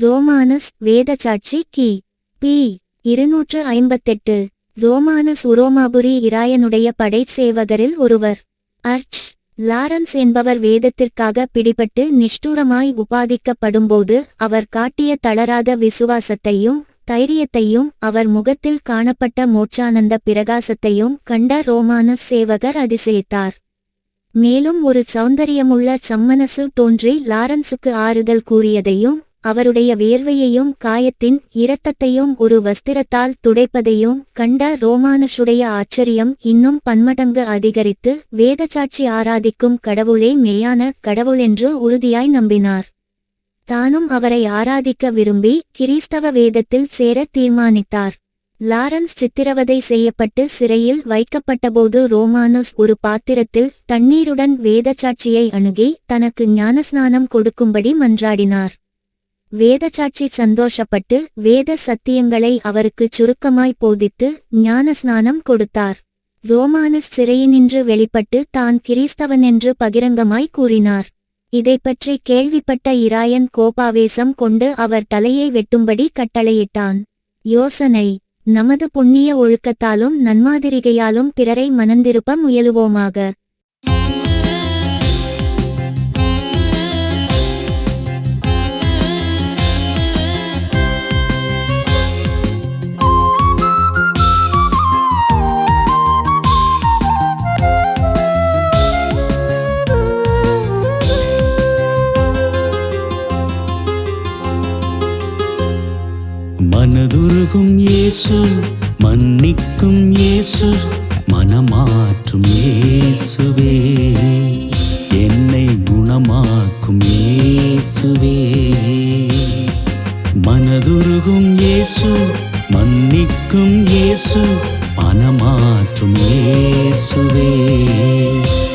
ரோமானஸ் வேதசாட்சி கி. B. இருநூற்று ஐம்பத்தெட்டு. ரோமானஸ் உரோமாபுரி இராயனுடைய படைச்சேவகரில் ஒருவர். அர்ச். லாரன்ஸ் என்பவர் வேதத்திற்காக பிடிபட்டு நிஷ்டூரமாய் உபாதிக்கப்படும்போது அவர் காட்டிய தளராத விசுவாசத்தையும் தைரியத்தையும் அவர் முகத்தில் காணப்பட்ட மோட்சானந்த பிரகாசத்தையும் கண்ட ரோமானஸ் சேவகர் அதிசயித்தார். மேலும் ஒரு சௌந்தரியமுள்ள சம்மனசு தோன்றி லாரன்ஸுக்கு ஆறுதல் கூறியதையும் அவருடைய வியர்வையையும் காயத்தின் இரத்தத்தையும் ஒரு வஸ்திரத்தால் துடைப்பதையும் கண்ட ரோமானுஷுடைய ஆச்சரியம் இன்னும் பன்மடங்கு அதிகரித்து வேதசாட்சி ஆராதிக்கும் கடவுளே மெய்யான கடவுள் என்று உறுதியாய் நம்பினார். தானும் அவரை ஆராதிக்க விரும்பி கிறிஸ்தவ வேதத்தில் சேர தீர்மானித்தார். லாரன்ஸ் சித்திரவதை செய்யப்பட்டு சிறையில் வைக்கப்பட்டபோது ரோமானஸ் ஒரு பாத்திரத்தில் தண்ணீருடன் வேதச்சாட்சியை அணுகி தனக்கு ஞானஸ்நானம் கொடுக்கும்படி மன்றாடினார். வேதச்சாட்சி சந்தோஷப்பட்டு வேத சத்தியங்களை அவருக்கு சுருக்கமாய் போதித்து ஞானஸ்நானம் கொடுத்தார். ரோமானஸ் சிறையினின்று வெளிப்பட்டு தான் கிறிஸ்தவன் என்று பகிரங்கமாய் கூறினார். இதைப்பற்றி கேள்விப்பட்ட இராயன் கோபாவேசம் கொண்டு அவர் தலையை வெட்டும்படி கட்டளையிட்டான். யோசனை நமது புண்ணிய ஒழுக்கத்தாலும் நன்மாதிரிகையாலும் பிறரை மனந்திருப்ப முயலுவோமாக. மன்னிக்கும் இயேசு மனமாற்றும் இயேசுவே.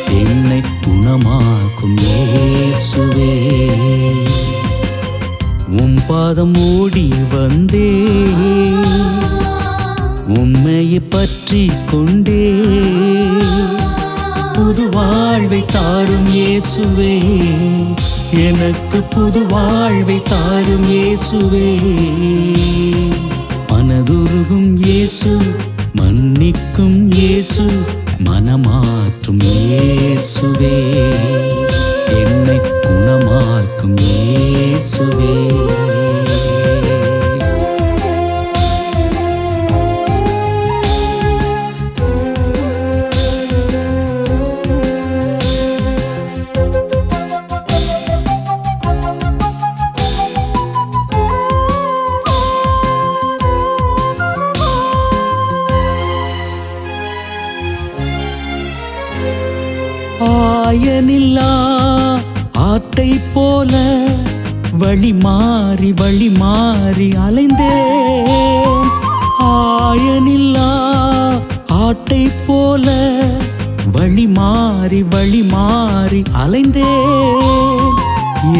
என்னை குணமாக்கும் இயேசுவே. உம் பாதம் ஓடி வந்தே. உம்மையை பற்றி கொண்டே. புது வாழ்வை தாரும் இயேசுவே. எனக்கு புது வாழ்வை தாரும் இயேசுவே. மனதுருகும் இயேசு மன்னிக்கும் இயேசு மனமாற்றும் இயேசுவே. என்னை குணமாக்கும் இயேசுவே. ஆட்டை போல வழி மாறி வழி மாறி அலைந்தேன்.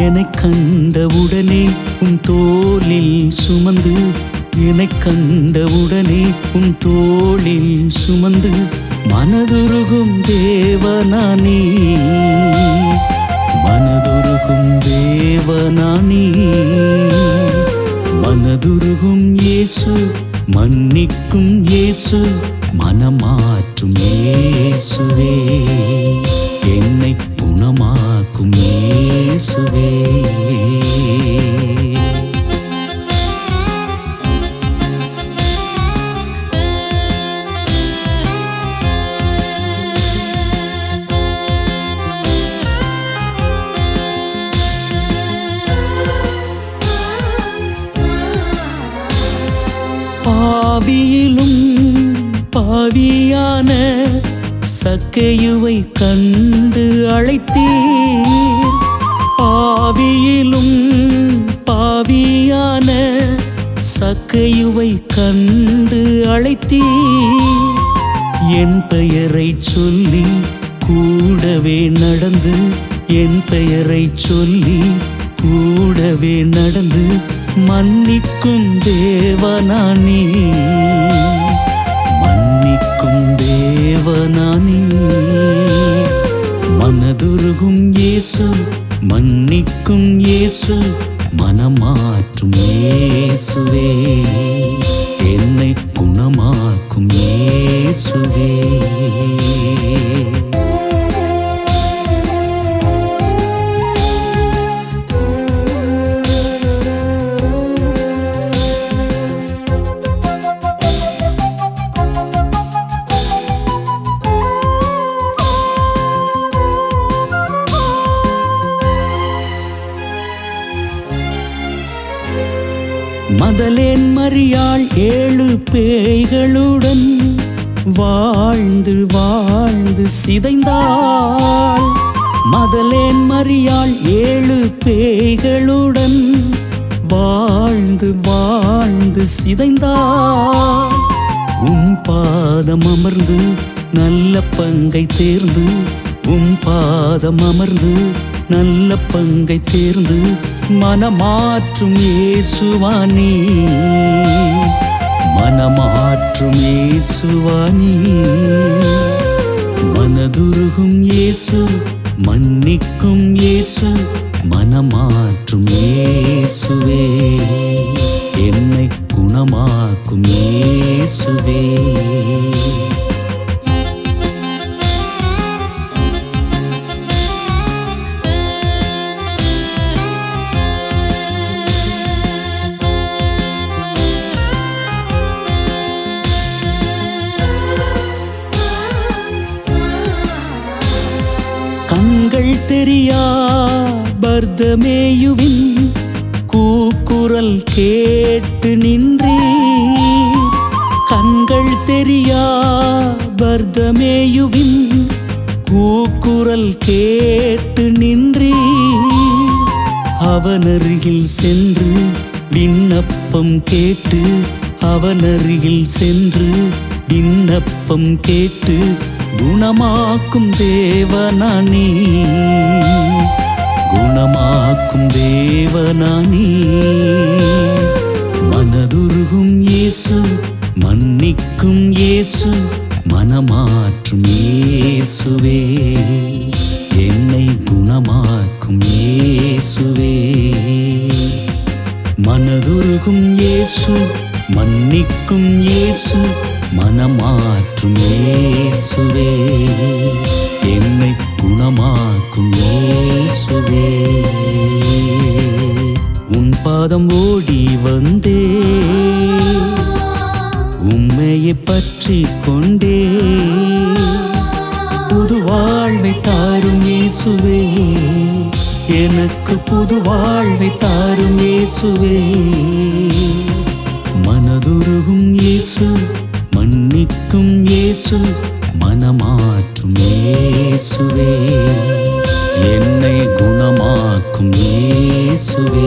என்னை கண்டவுடனே உன் தோளில் சுமந்து என்னை கண்டவுடனே உன் தோளில் சுமந்து மனதுருகும் தேவனானி மனதுருகும் தேவனானி மனதுருகும் இயேசு மன்னிக்கும் இயேசு. மனமாற்றும் இயேசுவே. என்னை குணமாக்கும் இயேசுவே. கண்டு அழைத்தீர். பாவியிலும் பாவியான சக்கையுவை கண்டு அழைத்தீர். என் பெயரை சொல்லி கூடவே நடந்து என் பெயரை சொல்லி கூடவே நடந்து மன்னிக்கும் தேவனானே மன்னிக்கும் தேவனானே மனதுருகும் இயேசு மன்னிக்கும் இயேசு மனமாற்றும் இயேசுவே. என்னை குணமாக்கும் இயேசுவே. பேய்களுடன் வாழ்ந்து வாழ்ந்து சிதைந்தாள். மதலேன் மறியாள் ஏழு பேய்களுடன் வாழ்ந்து வாழ்ந்து சிதைந்தாள். உம் பாதம் அமர்ந்து நல்ல பங்கை தேர்ந்து உம் பாதம் அமர்ந்து நல்ல பங்கை தேர்ந்து மனமாற்றும் ஏசுவானே மனமாற்றும் இயேசுவானி மனதுருகும் இயேசு மன்னிக்கும் இயேசு மனமாற்றும் இயேசுவே. என்னை குணமாக்கும் இயேசுவே. பர்தமேயுவின் கூக்குரல் கேட்டு நின்றீர். கண்கள் தெரியா பர்தமேயுவின் கூக்குரல் கேட்டு நின்றீர். அவனருகில் சென்று விண்ணப்பம் கேட்டு அவனருகில் சென்று விண்ணப்பம் கேட்டு குணமாக்கும் தேவனானே. குணமாக்கும் தேவனானே மனதுருகும் இயேசு மன்னிக்கும் இயேசு மனமாற்றும் இயேசுவே. என்னை குணமாக்கும் இயேசுவே. மனதுருகும் இயேசு மன்னிக்கும் இயேசு மனமாற்றும் இயேசுவே. பாதம் ஓடி வந்தே. உண்மையை பற்றி கொண்டே. புது வாழ்வை தாரும் இயேசுவே. எனக்கு புது வாழ்வை தாரும் இயேசுவே. இயேசுவே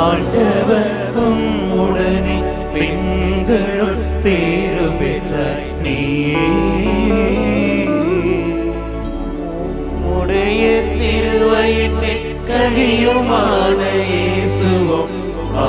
ஆண்டவரும் உடனே பெண்களுள் பேரு பெற்ற நீ. உடைய திருவயிற்றில் கனியுமான இயேசுவோம் ஆ.